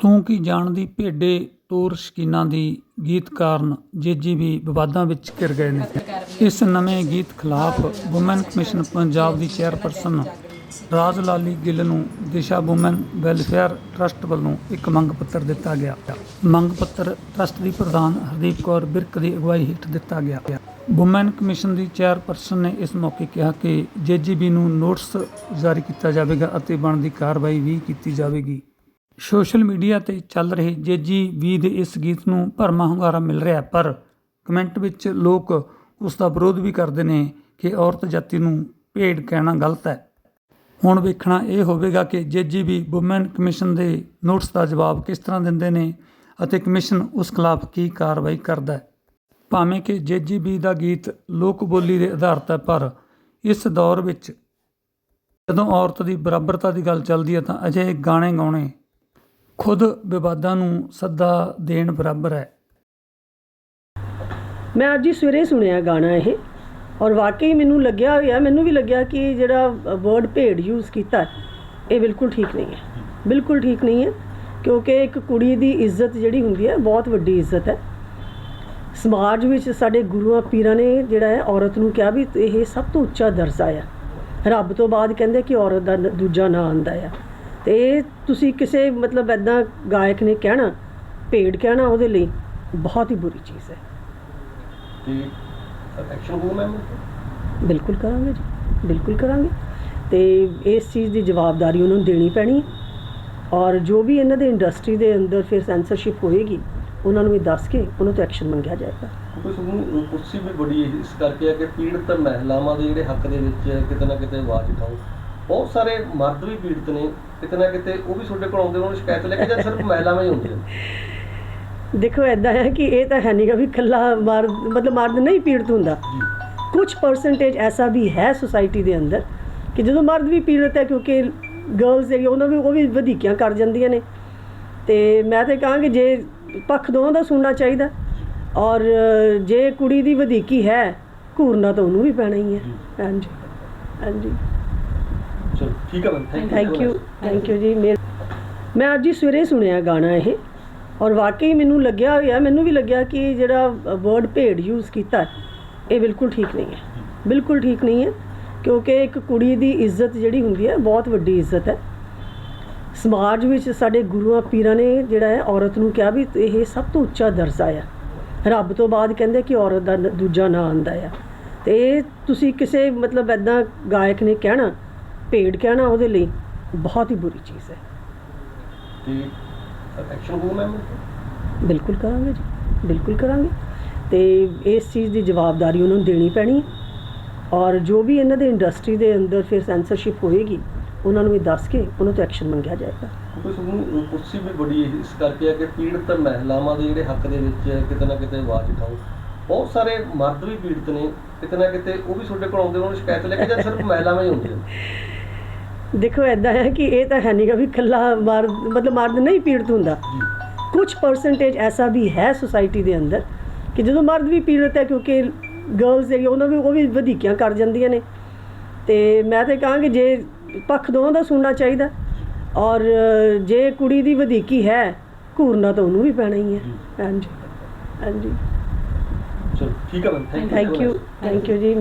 ਤੂੰ ਕੀ ਜਾਣਦੀ ਭੇਡੇ ਟੂਰ ਸ਼ਕੀਨਾਂ ਦੀ ਗੀਤ ਕਾਰਨ ਜੇਜੀਬੀ ਵਿਵਾਦਾਂ ਵਿੱਚ ਘਿਰ ਗਏ ਨੇ। ਇਸ ਨਵੇਂ ਗੀਤ ਖਿਲਾਫ ਵੂਮਨ ਕਮਿਸ਼ਨ ਪੰਜਾਬ ਦੀ ਚੇਅਰਪਰਸਨ ਰਾਜ ਲਾਲੀ ਗਿੱਲ ਨੂੰ ਦਿਸ਼ਾ ਵੂਮਨ ਵੈਲਫੇਅਰ ਟਰਸਟ ਵੱਲੋਂ ਇੱਕ ਮੰਗ ਪੱਤਰ ਦਿੱਤਾ ਗਿਆ। ਮੰਗ ਪੱਤਰ ਟਰਸਟ ਦੀ ਪ੍ਰਧਾਨ ਹਰਦੀਪ ਕੌਰ ਬਿਰਕ ਦੀ ਅਗਵਾਈ ਹੇਠ ਦਿੱਤਾ ਗਿਆ। ਵੂਮਨ ਕਮਿਸ਼ਨ ਦੀ ਚੇਅਰਪਰਸਨ ਨੇ ਇਸ ਮੌਕੇ ਕਿਹਾ ਕਿ ਜੇਜੀਬੀ ਨੂੰ ਨੋਟਿਸ ਜਾਰੀ ਕੀਤਾ ਜਾਵੇਗਾ ਅਤੇ ਬਣਦੀ ਕਾਰਵਾਈ ਵੀ ਕੀਤੀ ਜਾਵੇਗੀ। ਸੋਸ਼ਲ ਮੀਡੀਆ ਤੇ ਚੱਲ ਰਹੇ ਜੇਜੀ ਵੀ ਦੇ ਇਸ ਗੀਤ ਨੂੰ ਭਰਮਾ ਹੁੰਗਾਰਾ ਮਿਲ ਰਿਹਾ ਪਰ ਕਮੈਂਟ ਵਿੱਚ ਲੋਕ ਉਸ ਦਾ ਵਿਰੋਧ ਵੀ ਕਰਦੇ ਨੇ ਕਿ ਔਰਤ ਜਾਤੀ ਨੂੰ ਭੇਡ ਕਹਿਣਾ ਗਲਤ ਹੈ। ਹੁਣ ਵੇਖਣਾ ਇਹ ਹੋਵੇਗਾ ਕਿ ਜੇਜੀ ਵੀ ਵੂਮਨ ਕਮਿਸ਼ਨ ਦੇ ਨੋਟਸ ਦਾ ਜਵਾਬ ਕਿਸ ਤਰ੍ਹਾਂ ਦਿੰਦੇ ਨੇ ਅਤੇ ਕਮਿਸ਼ਨ ਉਸ ਖਿਲਾਫ ਕੀ ਕਾਰਵਾਈ ਕਰਦਾ ਹੈ। ਭਾਵੇਂ ਕਿ ਜੇਜੀਬੀ ਦਾ ਗੀਤ ਲੋਕ ਬੋਲੀ ਦੇ ਆਧਾਰਿਤ ਹੈ, ਪਰ ਇਸ ਦੌਰ ਵਿੱਚ ਜਦੋਂ ਔਰਤ ਦੀ ਬਰਾਬਰਤਾ ਦੀ ਗੱਲ ਚੱਲਦੀ ਹੈ ਤਾਂ ਅਜਿਹੇ ਗਾਣੇ ਗਾਉਣੇ ਖੁਦ ਵਿਵਾਦਾਂ ਨੂੰ ਸੱਦਾ ਦੇਣ ਬਰਾਬਰ ਹੈ। ਮੈਂ ਅੱਜ ਹੀ ਸਵੇਰੇ ਸੁਣਿਆ ਗਾਣਾ ਇਹ ਔਰ ਵਾਕਈ ਮੈਨੂੰ ਲੱਗਿਆ ਹੋਇਆ, ਮੈਨੂੰ ਵੀ ਲੱਗਿਆ ਕਿ ਜਿਹੜਾ ਵਰਡ ਭੇਡ ਯੂਜ਼ ਕੀਤਾ, ਇਹ ਬਿਲਕੁਲ ਠੀਕ ਨਹੀਂ ਹੈ। ਬਿਲਕੁਲ ਠੀਕ ਨਹੀਂ ਹੈ ਕਿਉਂਕਿ ਇੱਕ ਕੁੜੀ ਦੀ ਇੱਜ਼ਤ ਜਿਹੜੀ ਹੁੰਦੀ ਹੈ, ਬਹੁਤ ਵੱਡੀ ਇੱਜ਼ਤ ਹੈ। ਸਮਾਜ ਵਿੱਚ ਸਾਡੇ ਗੁਰੂਆਂ ਪੀਰਾਂ ਨੇ ਜਿਹੜਾ ਹੈ ਔਰਤ ਨੂੰ ਕਿਹਾ ਵੀ ਇਹ ਸਭ ਤੋਂ ਉੱਚਾ ਦਰਜਾ ਹੈ ਰੱਬ ਤੋਂ ਬਾਅਦ ਕਹਿੰਦੇ ਕਿ ਔਰਤ ਦਾ ਦੂਜਾ ਨਾਂ ਆਂਦਾ ਆ। ਤੇ ਤੁਸੀਂ ਕਿਸੇ ਮਤਲਬ ਐਦਾਂ ਗਾਇਕ ਨੇ ਕਹਿਣਾ ਭੇਡ ਕਹਿਣਾ ਉਹਦੇ ਲਈ ਬਹੁਤ ਹੀ ਬੁਰੀ ਚੀਜ਼ ਹੈ। ਤੇ ਐਕਸ਼ਨ ਹੋ ਮੈਮ ਬਿਲਕੁਲ ਕਰਾਂਗੇ ਜੀ ਬਿਲਕੁਲ ਕਰਾਂਗੇ। ਤੇ ਇਸ ਚੀਜ਼ ਦੀ ਜਵਾਬਦਾਰੀ ਉਹਨਾਂ ਨੂੰ ਦੇਣੀ ਪੈਣੀ। ਹੈ ਔਰ ਜੋ ਵੀ ਇਹਨਾਂ ਦੇ ਇੰਡਸਟਰੀ ਦੇ ਅੰਦਰ ਫਿਰ ਸੈਂਸਰਸ਼ਿਪ ਹੋਏਗੀ ਉਹਨਾਂ ਨੂੰ ਵੀ ਦੱਸ ਕੇ ਉਹਨਾਂ ਤੋਂ ਐਕਸ਼ਨ ਮੰਗਿਆ ਜਾਏਗਾ। ਕਿਉਂਕਿ ਤੁਹਾਨੂੰ ਕੁਰਸੀ ਵੀ ਬੜੀ ਇਸ ਕਰਕੇ ਆ ਕਿ ਪੀੜਤ ਮਹਿਲਾਵਾਂ ਦੇ ਜਿਹੜੇ ਹੱਕ ਦੇ ਵਿੱਚ ਕਿਤੇ ਨਾ ਕਿਤੇ ਆਵਾਜ਼ ਉਠਾਓ। ਬਹੁਤ ਸਾਰੇ ਮਰਦ ਵੀ ਪੀੜਤ ਨੇ ਕਿਤੇ ਨਾ ਕਿਤੇ ਉਹ ਵੀ ਤੁਹਾਡੇ ਕੋਲ ਆਉਂਦੇ ਉਹਨਾਂ ਨੂੰ ਸ਼ਿਕਾਇਤ ਲੈ ਕੇ ਜਾਂ ਸਿਰਫ ਮਹਿਲਾਵਾਂ ਹੀ ਹੁੰਦੀਆਂ ਦੇਖੋ ਐਦਾਂ ਹੈ ਕਿ ਇਹ ਤਾਂ ਹੈ ਨਹੀਂਗਾ ਵੀ ਇਕੱਲਾ ਮਰਦ ਮਤਲਬ ਮਰਦ ਨਹੀਂ ਪੀੜਤ ਹੁੰਦਾ। ਕੁਝ ਪਰਸੈਂਟੇਜ ਐਸਾ ਵੀ ਹੈ ਸੁਸਾਇਟੀ ਦੇ ਅੰਦਰ ਕਿ ਜਦੋਂ ਮਰਦ ਵੀ ਪੀੜਤ ਹੈ ਕਿਉਂਕਿ ਗਰਲਸ ਜਿਹੜੀ ਉਹਨਾਂ ਵੀ ਉਹ ਵੀ ਵਧੀਕੀਆਂ ਕਰ ਜਾਂਦੀਆਂ ਨੇ। ਤੇ ਮੈਂ ਤਾਂ ਕਹਾਂਗੀ ਜੇ ਪੱਖ ਦੋਵਾਂ ਦਾ ਸੁਣਨਾ ਚਾਹੀਦਾ ਔਰ ਜੇ ਕੁੜੀ ਦੀ ਵਧੀਕੀ ਹੈ ਘੂਰਨਾ ਤਾਂ ਉਹਨੂੰ ਵੀ ਪੈਣਾ ਹੀ ਹੈ। ਹਾਂਜੀ। ਹਾਂਜੀ। ਠੀਕ ਹੈ ma'am thank you thank you ਜੀ ਮੈਂ ਅੱਜ ਹੀ ਸਵੇਰੇ ਸੁਣਿਆ ਗਾਣਾ ਇਹ ਔਰ ਵਾਕਈ ਮੈਨੂੰ ਲੱਗਿਆ ਹੋਇਆ ਮੈਨੂੰ ਵੀ ਲੱਗਿਆ ਕਿ ਜਿਹੜਾ ਵਰਡ ਭੇਡ ਯੂਜ਼ ਕੀਤਾ ਇਹ ਬਿਲਕੁਲ ਠੀਕ ਨਹੀਂ ਹੈ। ਬਿਲਕੁਲ ਠੀਕ ਨਹੀਂ ਹੈ ਕਿਉਂਕਿ ਇੱਕ ਕੁੜੀ ਦੀ ਇੱਜ਼ਤ ਜਿਹੜੀ ਹੁੰਦੀ ਹੈ ਬਹੁਤ ਵੱਡੀ ਇੱਜ਼ਤ ਹੈ। ਸਮਾਜ ਵਿੱਚ ਸਾਡੇ ਗੁਰੂਆਂ ਪੀਰਾਂ ਨੇ ਜਿਹੜਾ ਹੈ ਔਰਤ ਨੂੰ ਕਿਹਾ ਵੀ ਇਹ ਸਭ ਤੋਂ ਉੱਚਾ ਦਰਜਾ ਹੈ ਰੱਬ ਤੋਂ ਬਾਅਦ ਕਹਿੰਦੇ ਕਿ ਔਰਤ ਦਾ ਦੂਜਾ ਨਾਂ ਆਂਦਾ ਆ। ਤੇ ਤੁਸੀਂ ਕਿਸੇ ਮਤਲਬ ਐਦਾਂ ਗਾਇਕ ਨੇ ਕਹਿਣਾ ਭੇਡ ਕਹਿਣਾ ਉਹਦੇ ਲਈ ਬਹੁਤ ਹੀ ਬੁਰੀ ਚੀਜ਼ ਹੈ। ਤੇ ਐਕਸ਼ਨ ਹੋ ਮੈਮ ਬਿਲਕੁਲ ਕਰਾਂਗੇ ਜੀ ਬਿਲਕੁਲ ਕਰਾਂਗੇ। ਤੇ ਇਸ ਚੀਜ਼ ਦੀ ਜਵਾਬਦਾਰੀ ਉਹਨਾਂ ਨੂੰ ਦੇਣੀ ਪੈਣੀ ਹੈ। ਔਰ ਜੋ ਵੀ ਇਹਨਾਂ ਦੇ ਇੰਡਸਟਰੀ ਦੇ ਅੰਦਰ ਫਿਰ ਸੈਂਸਰਸ਼ਿਪ ਹੋਏਗੀ ਉਹਨਾਂ ਨੂੰ ਵੀ ਦੱਸ ਕੇ ਉਹਨਾਂ ਤੋਂ ਐਕਸ਼ਨ ਮੰਗਿਆ ਜਾਏਗਾ। ਕਿਉਂਕਿ ਤੁਹਾਨੂੰ ਕੁਰਸੀ ਵੀ ਬੜੀ ਇਸ ਕਰਕੇ ਆ ਕਿ ਪੀੜਤ ਮਹਿਲਾਵਾਂ ਦੇ ਜਿਹੜੇ ਹੱਕ ਦੇ ਵਿੱਚ ਕਿਤੇ ਨਾ ਕਿਤੇ ਆਵਾਜ਼ ਉਠਾਓ। ਬਹੁਤ ਸਾਰੇ ਮਰਦ ਵੀ ਪੀੜਤ ਨੇ ਕਿਤੇ ਨਾ ਕਿਤੇ ਉਹ ਵੀ ਤੁਹਾਡੇ ਕੋਲ ਆਉਂਦੇ ਉਹਨਾਂ ਨੂੰ ਸ਼ਿਕਾਇਤ ਲੈ ਕੇ ਜਾਂ ਸਿਰਫ ਮਹਿਲਾਵਾਂ ਹੀ ਹੁੰਦੀਆਂ ਨੇ? ਦੇਖੋ ਐਦਾਂ ਹੈ ਕਿ ਇਹ ਤਾਂ ਹੈ ਨਹੀਂਗਾ ਵੀ ਇਕੱਲਾ ਮਰਦ ਮਤਲਬ ਮਰਦ ਨਹੀਂ ਪੀੜਤ ਹੁੰਦਾ। ਕੁਝ ਪਰਸੈਂਟੇਜ ਐਸਾ ਵੀ ਹੈ ਸੁਸਾਇਟੀ ਦੇ ਅੰਦਰ ਕਿ ਜਦੋਂ ਮਰਦ ਵੀ ਪੀੜਤ ਹੈ ਕਿਉਂਕਿ ਗਰਲਸ ਜਿਹੜੀ ਉਹਨਾਂ ਵੀ ਉਹ ਵੀ ਵਧੀਕੀਆਂ ਕਰ ਜਾਂਦੀਆਂ ਨੇ। ਤੇ ਮੈਂ ਤਾਂ ਕਹਾਂਗੀ ਜੇ ਪੱਖ ਦੋਵਾਂ ਦਾ ਸੁਣਨਾ ਚਾਹੀਦਾ ਔਰ ਜੇ ਕੁੜੀ ਦੀ ਵਧੀਕੀ ਹੈ ਘੂਰਨਾ ਤਾਂ ਉਹਨੂੰ ਵੀ ਪੈਣਾ ਹੀ ਹੈ। ਹਾਂਜੀ। ਹਾਂਜੀ। ਚਲੋ ਠੀਕ ਹੈ ਥੈਂਕ ਯੂ ਥੈਂਕ ਯੂ ਜੀ।